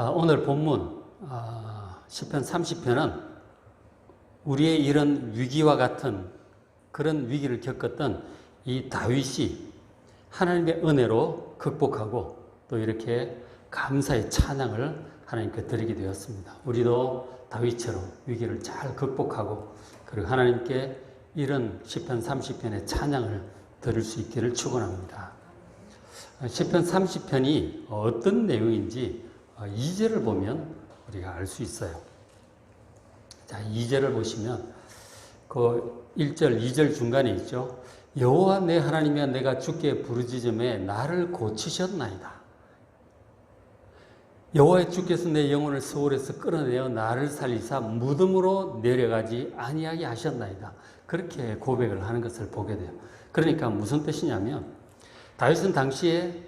아, 오늘 본문 아, 시편 30편은 우리의 이런 위기와 같은 그런 위기를 겪었던 이 다윗이 하나님의 은혜로 극복하고 또 이렇게 감사의 찬양을 하나님께 드리게 되었습니다. 우리도 다윗처럼 위기를 잘 극복하고 그리고 하나님께 이런 시편 30편의 찬양을 드릴 수 있기를 축원합니다. 시편 30편이 어떤 내용인지 2절을 보면 우리가 알 수 있어요. 자, 2절을 보시면 그 1절, 2절 중간에 있죠. 여호와 내 하나님이여 내가 주께 부르짖음에 나를 고치셨나이다. 여호와의 주께서 내 영혼을 서울에서 끌어내어 나를 살리사 무덤으로 내려가지 아니하게 하셨나이다. 그렇게 고백을 하는 것을 보게 돼요. 그러니까 무슨 뜻이냐면 다윗은 당시에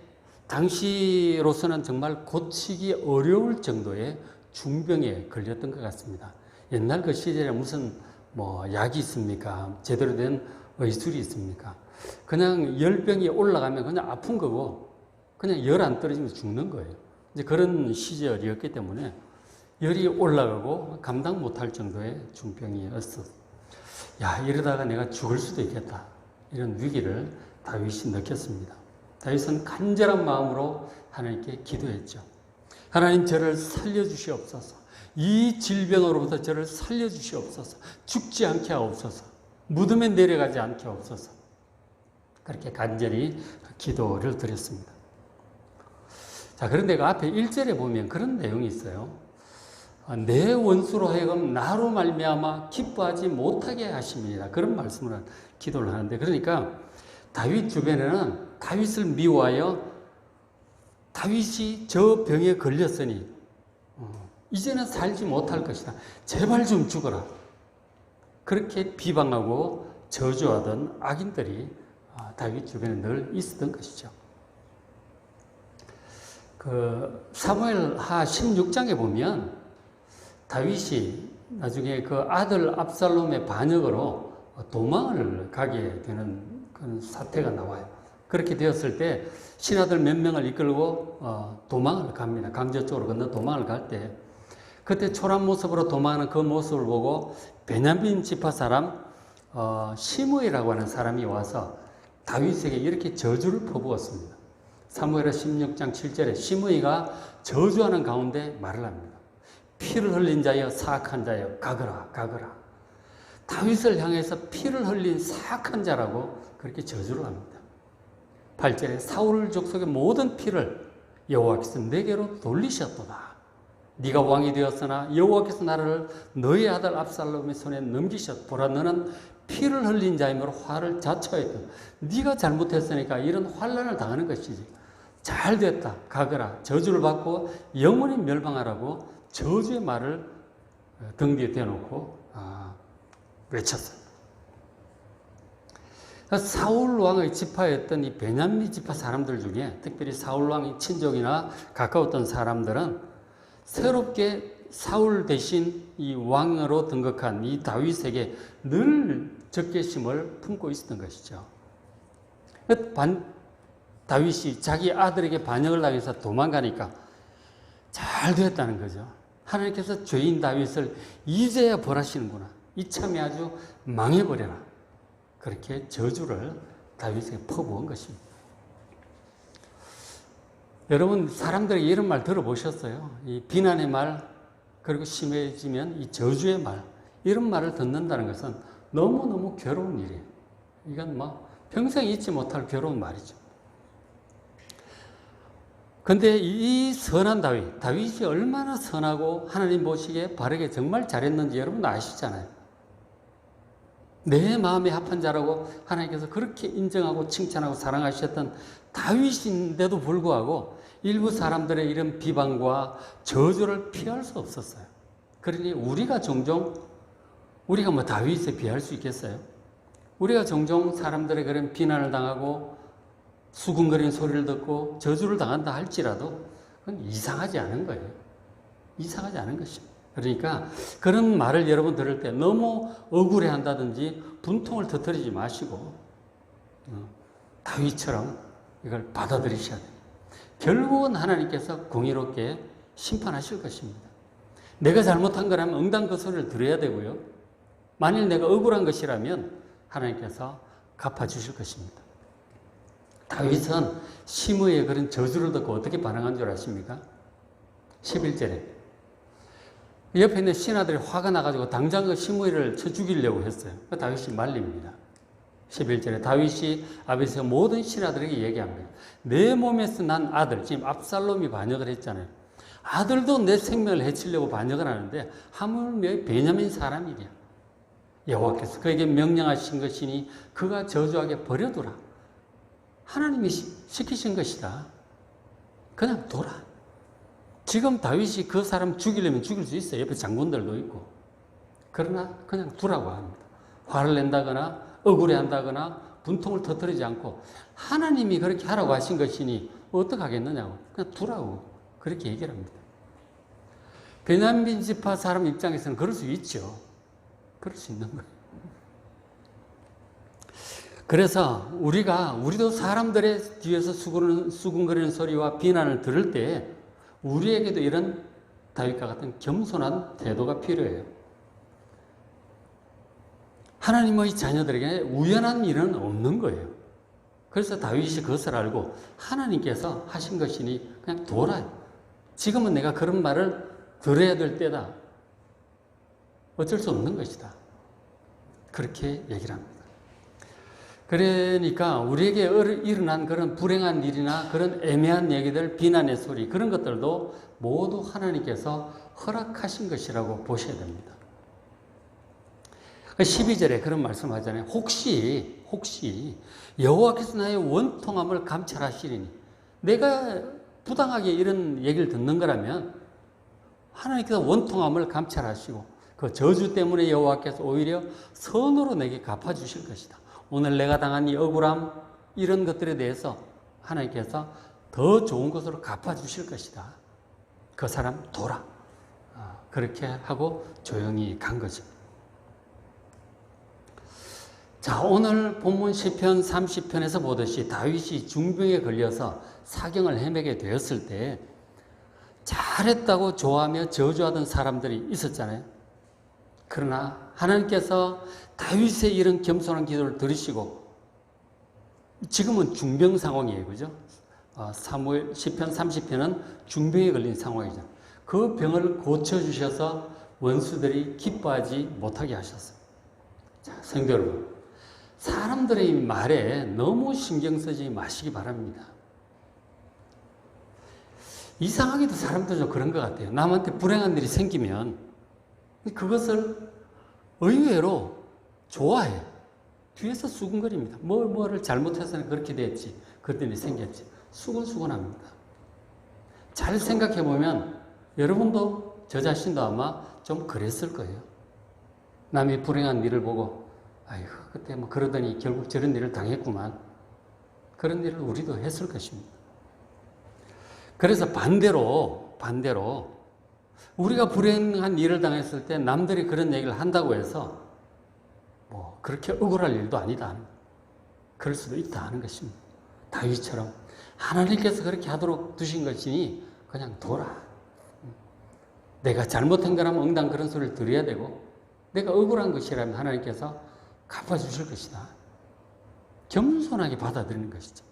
당시로서는 정말 고치기 어려울 정도의 중병에 걸렸던 것 같습니다. 옛날 그 시절에 무슨 뭐 약이 있습니까? 제대로 된 의술이 있습니까? 그냥 열병이 올라가면 그냥 아픈 거고 그냥 열 안 떨어지면 죽는 거예요. 이제 그런 시절이었기 때문에 열이 올라가고 감당 못할 정도의 중병이었어. 야 이러다가 내가 죽을 수도 있겠다. 이런 위기를 다윗이 느꼈습니다. 다윗은 간절한 마음으로 하나님께 기도했죠. 하나님 저를 살려주시옵소서. 이 질병으로부터 저를 살려주시옵소서. 죽지 않게 하옵소서. 무덤에 내려가지 않게 하옵소서. 그렇게 간절히 기도를 드렸습니다. 자, 그런데 그 앞에 1절에 보면 그런 내용이 있어요. 내 원수로 하여금 나로 말미암아 기뻐하지 못하게 하심이라 그런 말씀을 기도를 하는데 그러니까 다윗 주변에는 다윗을 미워하여 다윗이 저 병에 걸렸으니 어, 이제는 살지 못할 것이다. 제발 좀 죽어라. 그렇게 비방하고 저주하던 악인들이 아, 다윗 주변에 늘 있었던 것이죠. 그 사무엘 하 16장에 보면 다윗이 나중에 그 아들 압살롬의 반역으로 도망을 가게 되는 그런 사태가 나와요. 그렇게 되었을 때 신하들 몇 명을 이끌고 어, 도망을 갑니다. 강저 쪽으로 건너 도망을 갈 때 그때 초란 모습으로 도망하는 그 모습을 보고 베냐민 지파 사람 어, 시므이라고 하는 사람이 와서 다윗에게 이렇게 저주를 퍼부었습니다. 사무엘하 16장 7절에 시므이가 저주하는 가운데 말을 합니다. 피를 흘린 자여 사악한 자여 가거라 가거라. 다윗을 향해서 피를 흘린 사악한 자라고 그렇게 저주를 합니다. 8절에 사울 족속의 모든 피를 여호와께서 내게로 돌리셨도다. 네가 왕이 되었으나 여호와께서 나를 너의 아들 압살롬의 손에 넘기셨. 보라 너는 피를 흘린 자이므로 화를 자초했다. 네가 잘못했으니까 이런 환란을 당하는 것이지. 잘 됐다. 가거라. 저주를 받고 영원히 멸망하라고 저주의 말을 등 뒤에 대놓고 아, 외쳤어요. 사울 왕의 지파였던 이 베냐민 지파 사람들 중에 특별히 사울 왕의 친족이나 가까웠던 사람들은 새롭게 사울 대신 이 왕으로 등극한 이 다윗에게 늘 적개심을 품고 있었던 것이죠. 반, 다윗이 자기 아들에게 반역을 당해서 도망가니까 잘 되었다는 거죠. 하나님께서 죄인 다윗을 이제야 벌하시는구나. 이참에 아주 망해버려라. 그렇게 저주를 다윗에게 퍼부은 것입니다. 여러분 사람들이 이런 말 들어보셨어요? 이 비난의 말 그리고 심해지면 이 저주의 말 이런 말을 듣는다는 것은 너무 너무 괴로운 일이에요. 이건 뭐 평생 잊지 못할 괴로운 말이죠. 근데 이 선한 다윗, 다윗이 얼마나 선하고 하나님 보시기에 바르게 정말 잘했는지 여러분 아시잖아요. 내 마음에 합한 자라고 하나님께서 그렇게 인정하고 칭찬하고 사랑하셨던 다윗인데도 불구하고 일부 사람들의 이런 비방과 저주를 피할 수 없었어요. 그러니 우리가 종종 우리가 뭐 다윗에 비할 수 있겠어요? 우리가 종종 사람들의 그런 비난을 당하고 수군거리는 소리를 듣고 저주를 당한다 할지라도 그건 이상하지 않은 거예요. 이상하지 않은 것입니다. 그러니까 그런 말을 여러분 들을 때 너무 억울해 한다든지 분통을 터뜨리지 마시고 어, 다윗처럼 이걸 받아들이셔야 돼요. 결국은 하나님께서 공의롭게 심판하실 것입니다. 내가 잘못한 거라면 응당 그 소리를 들어야 되고요. 만일 내가 억울한 것이라면 하나님께서 갚아주실 것입니다. 다윗은 시므의 그런 저주를 듣고 어떻게 반응한 줄 아십니까? 11절에 옆에 있는 신하들이 화가 나가지고 당장 그 시므이를 쳐 죽이려고 했어요. 그 다윗이 말립니다. 11절에 다윗이 아베스의 모든 신하들에게 얘기합니다. 내 몸에서 난 아들, 지금 압살롬이 반역을 했잖아요. 아들도 내 생명을 해치려고 반역을 하는데 하물며 베냐민 사람이랴. 여호와께서 그에게 명령하신 것이니 그가 저주하게 버려두라. 하나님이 시키신 것이다. 그냥 둬라. 지금 다윗이 그 사람 죽이려면 죽일 수 있어요. 옆에 장군들도 있고. 그러나 그냥 두라고 합니다. 화를 낸다거나 억울해 한다거나 분통을 터뜨리지 않고 하나님이 그렇게 하라고 하신 것이니 어떡하겠느냐고. 그냥 두라고. 그렇게 얘기를 합니다. 베냐민 지파 사람 입장에서는 그럴 수 있죠. 그럴 수 있는 거예요. 그래서 우리가 우리도 사람들의 뒤에서 수군, 수군거리는 소리와 비난을 들을 때 우리에게도 이런 다윗과 같은 겸손한 태도가 필요해요. 하나님의 자녀들에게 우연한 일은 없는 거예요. 그래서 다윗이 그것을 알고 하나님께서 하신 것이니 그냥 둬라. 지금은 내가 그런 말을 들어야 될 때다. 어쩔 수 없는 것이다. 그렇게 얘기를 합니다. 그러니까 우리에게 일어난 그런 불행한 일이나 그런 애매한 얘기들, 비난의 소리, 그런 것들도 모두 하나님께서 허락하신 것이라고 보셔야 됩니다. 12절에 그런 말씀 하잖아요. 혹시, 혹시 여호와께서 나의 원통함을 감찰하시리니 내가 부당하게 이런 얘기를 듣는 거라면 하나님께서 원통함을 감찰하시고 그 저주 때문에 여호와께서 오히려 선으로 내게 갚아주실 것이다. 오늘 내가 당한 이 억울함 이런 것들에 대해서 하나님께서 더 좋은 것으로 갚아주실 것이다. 그 사람 돌아. 아, 그렇게 하고 조용히 간 거죠. 자, 오늘 본문 시편 30편에서 보듯이 다윗이 중병에 걸려서 사경을 헤매게 되었을 때 잘했다고 좋아하며 저주하던 사람들이 있었잖아요. 그러나 하나님께서 다윗의 이런 겸손한 기도를 들으시고 지금은 중병 상황이에요. 그죠? 어, 사무엘 10편 30편은 중병에 걸린 상황이죠. 그 병을 고쳐 주셔서 원수들이 기뻐하지 못하게 하셨어요. 자, 성도 여러분. 사람들의 말에 너무 신경 쓰지 마시기 바랍니다. 이상하게도 사람들도 그런 것 같아요. 남한테 불행한 일이 생기면 그것을 의외로 좋아해. 뒤에서 수근거립니다. 뭘, 뭐를 잘못해서는 그렇게 됐지. 일이 생겼지. 수근수근합니다. 잘 생각해 보면 여러분도 저 자신도 아마 좀 그랬을 거예요. 남이 불행한 일을 보고, 아이고, 그때 뭐 그러더니 결국 저런 일을 당했구만. 그런 일을 우리도 했을 것입니다. 그래서 반대로, 반대로, 우리가 불행한 일을 당했을 때 남들이 그런 얘기를 한다고 해서 뭐 그렇게 억울할 일도 아니다. 그럴 수도 있다 하는 것입니다. 다윗처럼 하나님께서 그렇게 하도록 두신 것이니 그냥 둬라. 내가 잘못한 거라면 응당 그런 소리를 들어야 되고 내가 억울한 것이라면 하나님께서 갚아주실 것이다. 겸손하게 받아들이는 것이죠.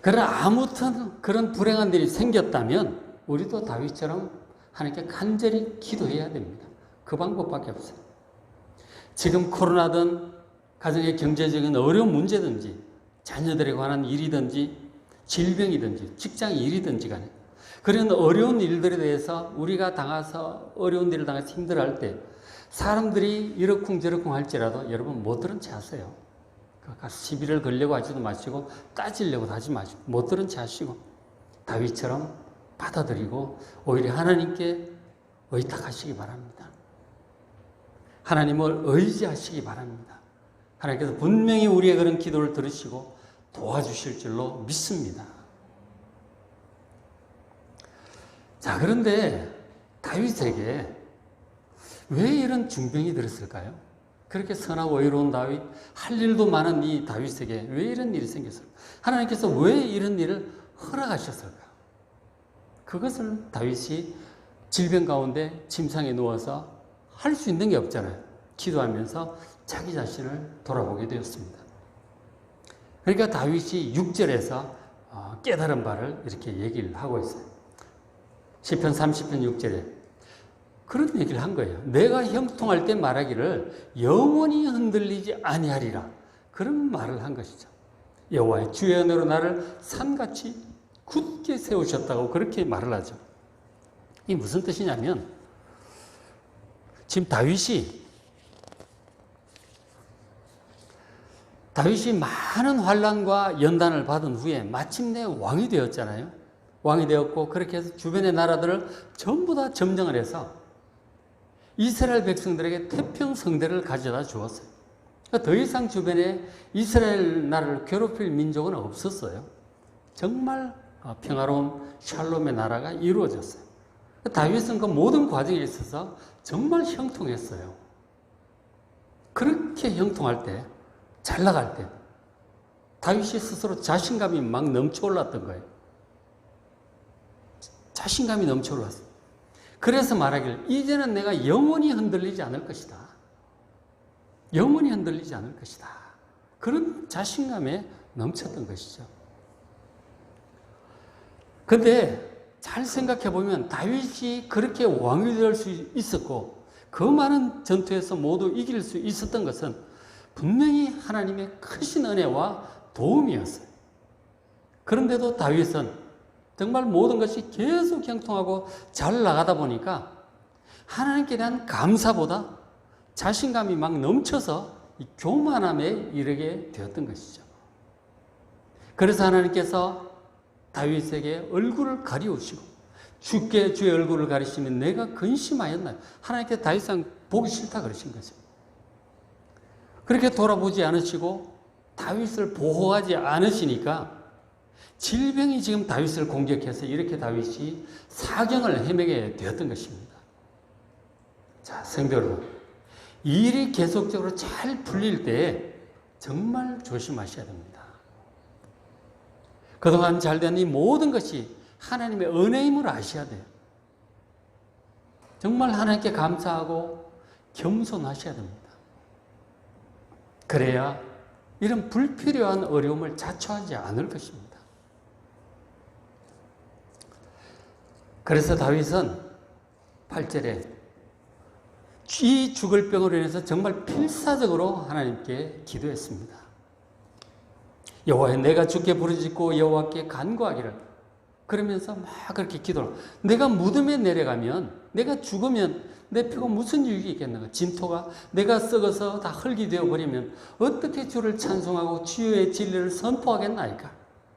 그러나 아무튼 그런 불행한 일이 생겼다면 우리도 다윗처럼 하나님께 간절히 기도해야 됩니다. 그 방법밖에 없어요. 지금 코로나든 가정의 경제적인 어려운 문제든지 자녀들에 관한 일이든지 질병이든지 직장 일이든지 간에 그런 어려운 일들에 대해서 우리가 당해서 어려운 일을 당해서 힘들어할 때 사람들이 이러쿵저러쿵 할지라도 여러분 못 들은 채 하세요. 시비를 걸려고 하지도 마시고 따지려고 하지 마시고 못 들은 채 하시고 다윗처럼 받아들이고 오히려 하나님께 의탁하시기 바랍니다. 하나님을 의지하시기 바랍니다. 하나님께서 분명히 우리의 그런 기도를 들으시고 도와주실 줄로 믿습니다. 자, 그런데 다윗에게 왜 이런 중병이 들었을까요? 그렇게 선하고 의로운 다윗, 할 일도 많은 이 다윗에게 왜 이런 일이 생겼을까? 하나님께서 왜 이런 일을 허락하셨을까? 그것을 다윗이 질병 가운데 침상에 누워서 할 수 있는 게 없잖아요. 기도하면서 자기 자신을 돌아보게 되었습니다. 그러니까 다윗이 6절에서 어, 깨달은 바를 이렇게 얘기를 하고 있어요. 시편 30편 6절에 그런 얘기를 한 거예요. 내가 형통할 때 말하기를 영원히 흔들리지 아니하리라. 그런 말을 한 것이죠. 여호와의 은혜로 나를 산같이 굳게 세우셨다고 그렇게 말을 하죠. 이 무슨 뜻이냐면 지금 다윗이 다윗이 많은 환란과 연단을 받은 후에 마침내 왕이 되었잖아요. 왕이 되었고 그렇게 해서 주변의 나라들을 전부 다 점령을 해서 이스라엘 백성들에게 태평 성대를 가져다 주었어요. 그러니까 더 이상 주변에 이스라엘 나라를 괴롭힐 민족은 없었어요. 정말 평화로운 샬롬의 나라가 이루어졌어요. 다윗은 그 모든 과정에 있어서 정말 형통했어요. 그렇게 형통할 때, 잘 나갈 때, 다윗이 스스로 자신감이 막 넘쳐올랐던 거예요. 자신감이 넘쳐올랐어요. 그래서 말하기를, 이제는 내가 영원히 흔들리지 않을 것이다. 영원히 흔들리지 않을 것이다. 그런 자신감에 넘쳤던 것이죠. 근데 잘 생각해 보면 다윗이 그렇게 왕이 될 수 있었고 그 많은 전투에서 모두 이길 수 있었던 것은 분명히 하나님의 크신 은혜와 도움이었어요. 그런데도 다윗은 정말 모든 것이 계속 형통하고 잘 나가다 보니까 하나님께 대한 감사보다 자신감이 막 넘쳐서 교만함에 이르게 되었던 것이죠. 그래서 하나님께서 다윗에게 얼굴을 가리우시고 주께 주의 얼굴을 가리시면 내가 근심하였나요? 하나님께 다윗상 보기 싫다 그러신 거죠. 그렇게 돌아보지 않으시고 다윗을 보호하지 않으시니까 질병이 지금 다윗을 공격해서 이렇게 다윗이 사경을 헤매게 되었던 것입니다. 자, 여러분. 일이 계속적으로 잘 풀릴 때 정말 조심하셔야 됩니다. 그동안 잘된 이 모든 것이 하나님의 은혜임을 아셔야 돼요. 정말 하나님께 감사하고 겸손하셔야 됩니다. 그래야 이런 불필요한 어려움을 자초하지 않을 것입니다. 그래서 다윗은 8절에 이 죽을 병으로 인해서 정말 필사적으로 하나님께 기도했습니다. 여호와여 내가 주께 부르짖고 여호와께 간구하기를. 그러면서 막 그렇게 기도를. 내가 무덤에 내려가면 내가 죽으면 내 표가 무슨 유익이 있겠는가? 진토가 내가 썩어서 다 흙이 되어 버리면 어떻게 주를 찬송하고 주의 진리를 선포하겠나이까?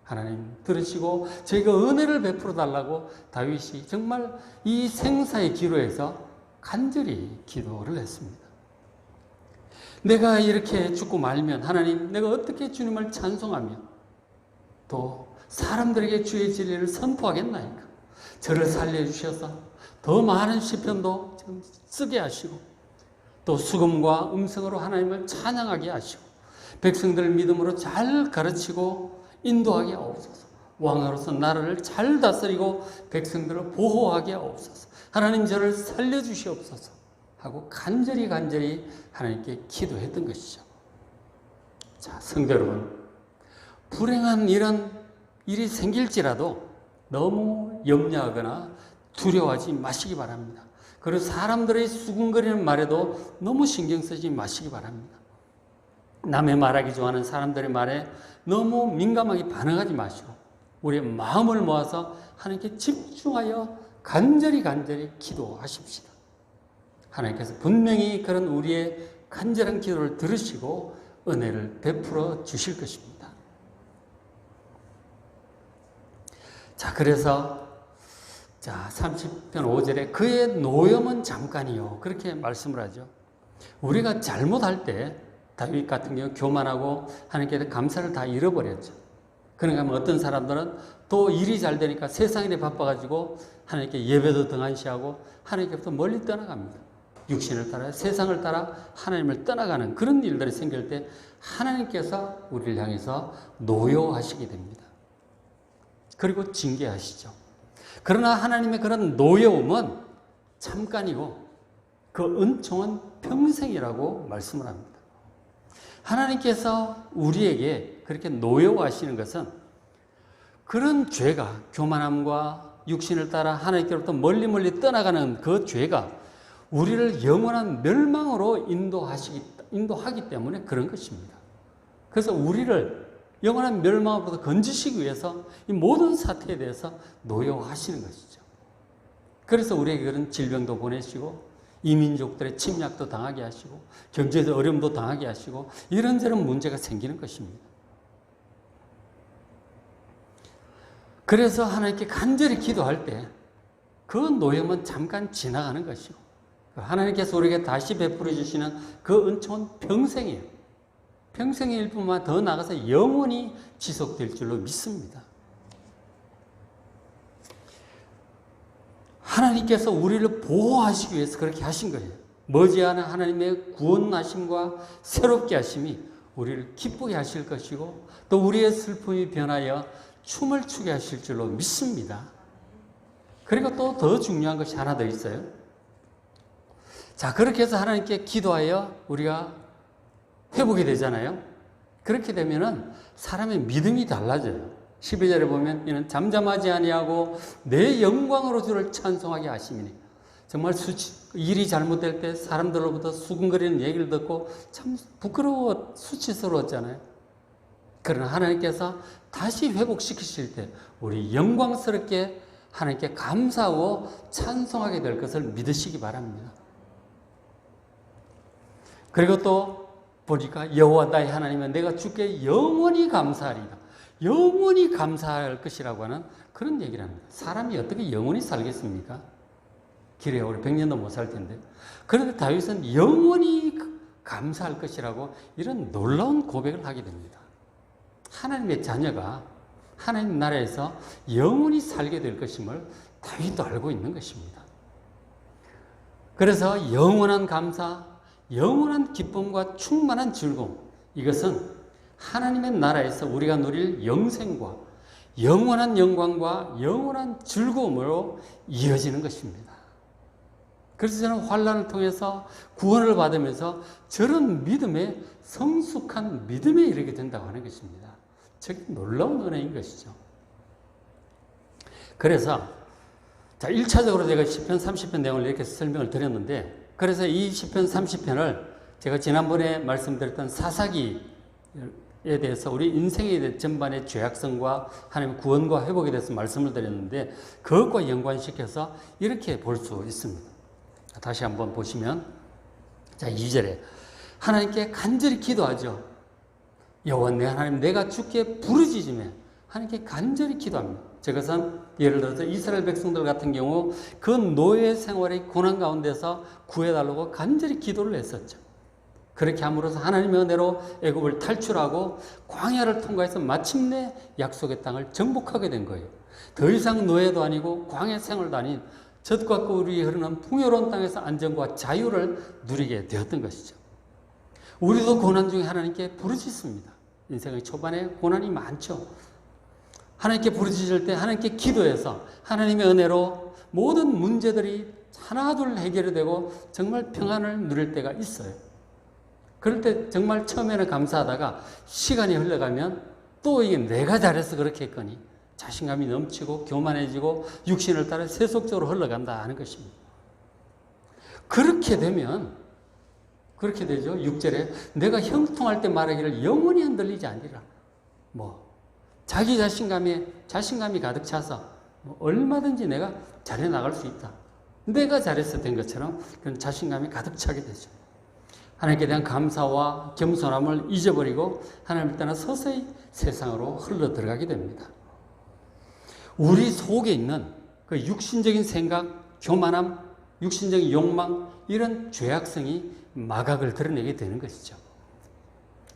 하나님 들으시고 저희가 은혜를 베풀어 달라고 다윗이 정말 이 생사의 기로에서 간절히 기도를 했습니다. 내가 이렇게 죽고 말면 하나님 내가 어떻게 주님을 찬송하며 또 사람들에게 주의 진리를 선포하겠나이까? 저를 살려주셔서 더 많은 시편도 쓰게 하시고 또 수금과 음성으로 하나님을 찬양하게 하시고 백성들 믿음으로 잘 가르치고 인도하게 하옵소서. 왕으로서 나라를 잘 다스리고 백성들을 보호하게 하옵소서. 하나님 저를 살려주시옵소서 하고 간절히 간절히 하나님께 기도했던 것이죠. 자, 성도 여러분. 불행한 이런 일이 생길지라도 너무 염려하거나 두려워하지 마시기 바랍니다. 그리고 사람들의 수군거리는 말에도 너무 신경 쓰지 마시기 바랍니다. 남의 말하기 좋아하는 사람들의 말에 너무 민감하게 반응하지 마시고 우리의 마음을 모아서 하나님께 집중하여 간절히 간절히 기도하십시다. 하나님께서 분명히 그런 우리의 간절한 기도를 들으시고 은혜를 베풀어 주실 것입니다. 자, 그래서 자, 30편 5절에 그의 노염은 잠깐이요. 그렇게 말씀을 하죠. 우리가 잘못할 때 다윗 같은 경우 교만하고 하나님께 감사를 다 잃어버렸죠. 그러니까 어떤 사람들은 또 일이 잘 되니까 세상 일에 바빠가지고 하나님께 예배도 등한시하고 하나님께부터 멀리 떠나갑니다. 육신을 따라 세상을 따라 하나님을 떠나가는 그런 일들이 생길 때 하나님께서 우리를 향해서 노여하시게 됩니다. 그리고 징계하시죠. 그러나 하나님의 그런 노여움은 잠깐이고 그 은총은 평생이라고 말씀을 합니다. 하나님께서 우리에게 그렇게 노여워하시는 것은 그런 죄가 교만함과 육신을 따라 하나님께로부터 멀리 멀리 떠나가는 그 죄가 우리를 영원한 멸망으로 인도하시기, 인도하기 때문에 그런 것입니다. 그래서 우리를 영원한 멸망으로부터 건지시기 위해서 이 모든 사태에 대해서 노여워하시는 것이죠. 그래서 우리에게 그런 질병도 보내시고 이민족들의 침략도 당하게 하시고 경제적 어려움도 당하게 하시고 이런저런 문제가 생기는 것입니다. 그래서 하나님께 간절히 기도할 때 그 노염은 잠깐 지나가는 것이고 하나님께서 우리에게 다시 베풀어 주시는 그 은총은 평생이에요. 평생일 뿐만 더 나가서 영원히 지속될 줄로 믿습니다. 하나님께서 우리를 보호하시기 위해서 그렇게 하신 거예요. 머지않은 하나님의 구원하심과 새롭게 하심이 우리를 기쁘게 하실 것이고 또 우리의 슬픔이 변하여 춤을 추게 하실 줄로 믿습니다. 그리고 또 더 중요한 것이 하나 더 있어요. 자, 그렇게 해서 하나님께 기도하여 우리가 회복이 되잖아요. 그렇게 되면은 사람의 믿음이 달라져요. 12절에 보면 이는 잠잠하지 아니하고 내 영광으로 주를 찬송하게 하심이니 정말 수치, 일이 잘못될 때 사람들로부터 수근거리는 얘기를 듣고 참 부끄러워 수치스러웠잖아요. 그러나 하나님께서 다시 회복시키실 때 우리 영광스럽게 하나님께 감사하고 찬송하게 될 것을 믿으시기 바랍니다. 그리고 또 보니까 여호와 나의 하나님은 내가 주께 영원히 감사하리다. 영원히 감사할 것이라고 하는 그런 얘기를 합니다. 사람이 어떻게 영원히 살겠습니까? 길에 우리 100년도 못 살 텐데. 그런데 다윗은 영원히 감사할 것이라고 이런 놀라운 고백을 하게 됩니다. 하나님의 자녀가 하나님 나라에서 영원히 살게 될 것임을 다윗도 알고 있는 것입니다. 그래서 영원한 감사, 영원한 기쁨과 충만한 즐거움, 이것은 하나님의 나라에서 우리가 누릴 영생과 영원한 영광과 영원한 즐거움으로 이어지는 것입니다. 그래서 저는 환란을 통해서 구원을 받으면서 저런 믿음에 성숙한 믿음에 이르게 된다고 하는 것입니다. 즉 놀라운 은혜인 것이죠. 그래서 자 1차적으로 제가 10편 30편 내용을 이렇게 설명을 드렸는데 그래서 이 10편 30편을 제가 지난번에 말씀드렸던 사사기에 대해서 우리 인생의 전반의 죄악성과 하나님의 구원과 회복에 대해서 말씀을 드렸는데 그것과 연관시켜서 이렇게 볼 수 있습니다. 다시 한번 보시면 자 2절에 하나님께 간절히 기도하죠. 여호와 내 하나님 내가 주께 부르짖으며 하나님께 간절히 기도합니다. 저것은 예를 들어서 이스라엘 백성들 같은 경우 그 노예 생활의 고난 가운데서 구해달라고 간절히 기도를 했었죠. 그렇게 함으로써 하나님의 은혜로 애굽을 탈출하고 광야를 통과해서 마침내 약속의 땅을 정복하게 된 거예요. 더 이상 노예도 아니고 광야 생활도 아닌 젖과 꿀이 흐르는 풍요로운 땅에서 안정과 자유를 누리게 되었던 것이죠. 우리도 고난 중에 하나님께 부르짖습니다. 인생의 초반에 고난이 많죠. 하나님께 부르짖을 때 하나님께 기도해서 하나님의 은혜로 모든 문제들이 하나둘 해결이 되고 정말 평안을 누릴 때가 있어요. 그럴 때 정말 처음에는 감사하다가 시간이 흘러가면 또 이게 내가 잘해서 그렇게 했거니 자신감이 넘치고 교만해지고 육신을 따라 세속적으로 흘러간다 하는 것입니다. 그렇게 되면 그렇게 되죠. 6절에 내가 형통할 때 말하기를 영원히 흔들리지 않리라. 뭐 자기 자신감에 자신감이 가득 차서 뭐 얼마든지 내가 잘해 나갈 수 있다. 내가 잘해서 된 것처럼 그런 자신감이 가득 차게 되죠. 하나님께 대한 감사와 겸손함을 잊어버리고 하나님을 떠나 서서히 세상으로 흘러 들어가게 됩니다. 우리 속에 있는 그 육신적인 생각, 교만함, 육신적인 욕망, 이런 죄악성이 마각을 드러내게 되는 것이죠.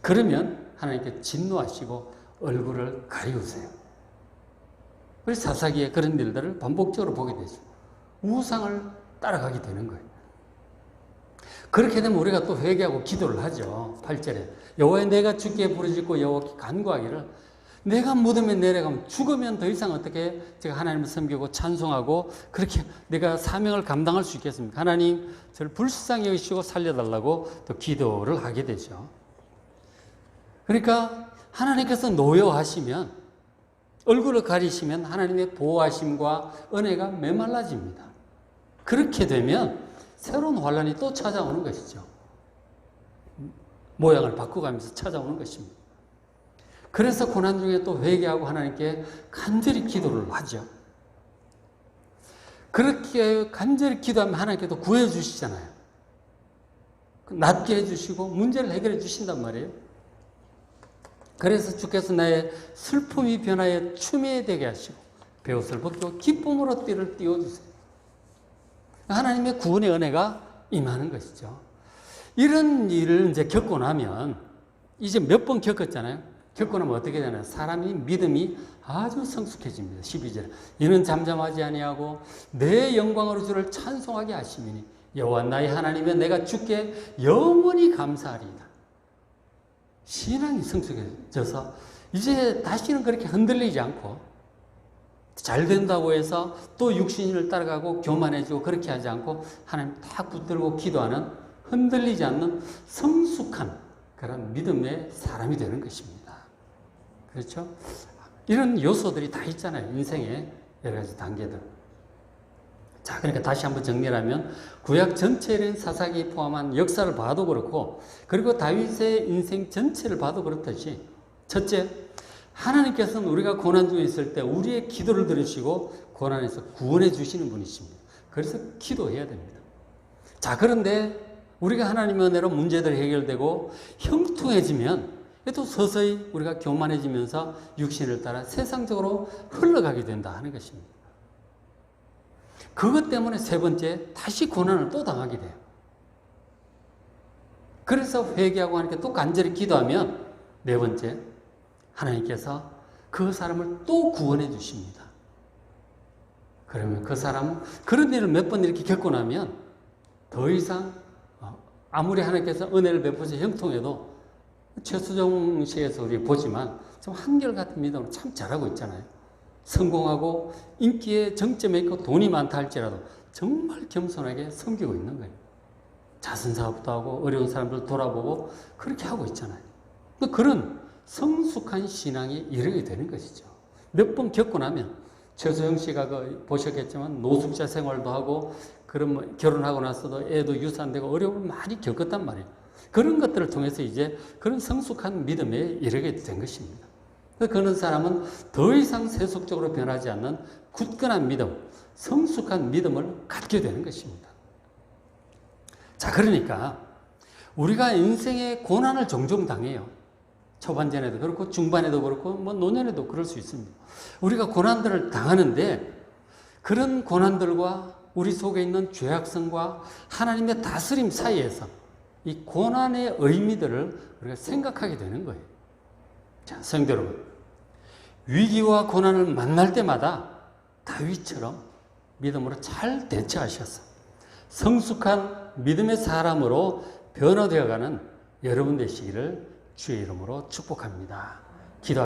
그러면 하나님께 진노하시고 얼굴을 가리우세요. 그래서 사사기에 그런 일들을 반복적으로 보게 되죠. 우상을 따라가게 되는 거예요. 그렇게 되면 우리가 또 회개하고 기도를 하죠. 8절에 여호와의 내가 주께 부르짖고 여호와께 간구하기를 내가 무덤에 내려가면 죽으면 더 이상 어떻게 제가 하나님을 섬기고 찬송하고 그렇게 내가 사명을 감당할 수 있겠습니까? 하나님 저를 불쌍히 여기시고 살려달라고 또 기도를 하게 되죠. 그러니까 하나님께서 노여하시면 얼굴을 가리시면 하나님의 보호하심과 은혜가 메말라집니다. 그렇게 되면 새로운 환란이 또 찾아오는 것이죠. 모양을 바꿔가면서 찾아오는 것입니다. 그래서 고난 중에 또 회개하고 하나님께 간절히 기도를 하죠. 그렇게 간절히 기도하면 하나님께도 구해 주시잖아요. 낫게 해 주시고 문제를 해결해 주신단 말이에요. 그래서 주께서 나의 슬픔이 변하여 춤이 되게 하시고 배옷을 벗기고 기쁨으로 띠를 띄워주세요. 하나님의 구원의 은혜가 임하는 것이죠. 이런 일을 이제 겪고 나면 이제 몇 번 겪었잖아요. 겪고 나면 어떻게 되나요? 사람이 믿음이 아주 성숙해집니다. 12절. 이는 잠잠하지 아니하고 내 영광으로 주를 찬송하게 하시미니 여호와 나의 하나님의 내가 주께 영원히 감사하리이다. 신앙이 성숙해져서 이제 다시는 그렇게 흔들리지 않고 잘 된다고 해서 또 육신을 따라가고 교만해지고 그렇게 하지 않고 하나님 딱 붙들고 기도하는 흔들리지 않는 성숙한 그런 믿음의 사람이 되는 것입니다. 그렇죠? 이런 요소들이 다 있잖아요. 인생의 여러 가지 단계들. 자, 그러니까 다시 한번 정리하면 구약 전체를 사사기 포함한 역사를 봐도 그렇고 그리고 다윗의 인생 전체를 봐도 그렇듯이 첫째, 하나님께서는 우리가 고난 중에 있을 때 우리의 기도를 들으시고 고난에서 구원해 주시는 분이십니다. 그래서 기도해야 됩니다. 자, 그런데 우리가 하나님의 은혜로 문제들이 해결되고 형통해지면 또 서서히 우리가 교만해지면서 육신을 따라 세상적으로 흘러가게 된다 하는 것입니다. 그것 때문에 세 번째 다시 고난을 또 당하게 돼요. 그래서 회개하고 하나님께 또 간절히 기도하면 네 번째 하나님께서 그 사람을 또 구원해 주십니다. 그러면 그 사람은 그런 일을 몇 번 이렇게 겪고 나면 더 이상 어, 아무리 하나님께서 은혜를 베푸셔 형통해도 최수종 씨에서 우리 보지만 좀 한결같은 믿음으로 참 잘하고 있잖아요. 성공하고 인기의 정점에 있고 돈이 많다 할지라도 정말 겸손하게 섬기고 있는 거예요. 자선 사업도 하고 어려운 사람들 돌아보고 그렇게 하고 있잖아요. 그런 성숙한 신앙이 이르게 되는 것이죠. 몇 번 겪고 나면 최소영 씨가 그 보셨겠지만 노숙자 생활도 하고 그런 뭐 결혼하고 나서도 애도 유산되고 어려움을 많이 겪었단 말이에요. 그런 것들을 통해서 이제 그런 성숙한 믿음에 이르게 된 것입니다. 그런 사람은 더 이상 세속적으로 변하지 않는 굳건한 믿음, 성숙한 믿음을 갖게 되는 것입니다. 자, 그러니까 우리가 인생의 고난을 종종 당해요. 초반전에도 그렇고 중반에도 그렇고 뭐 노년에도 그럴 수 있습니다. 우리가 고난들을 당하는데 그런 고난들과 우리 속에 있는 죄악성과 하나님의 다스림 사이에서 이 고난의 의미들을 우리가 생각하게 되는 거예요. 자, 성도 여러분. 위기와 고난을 만날 때마다 다윗처럼 믿음으로 잘 대처하셔서 성숙한 믿음의 사람으로 변화되어가는 여러분 되시기를 주의 이름으로 축복합니다. 기도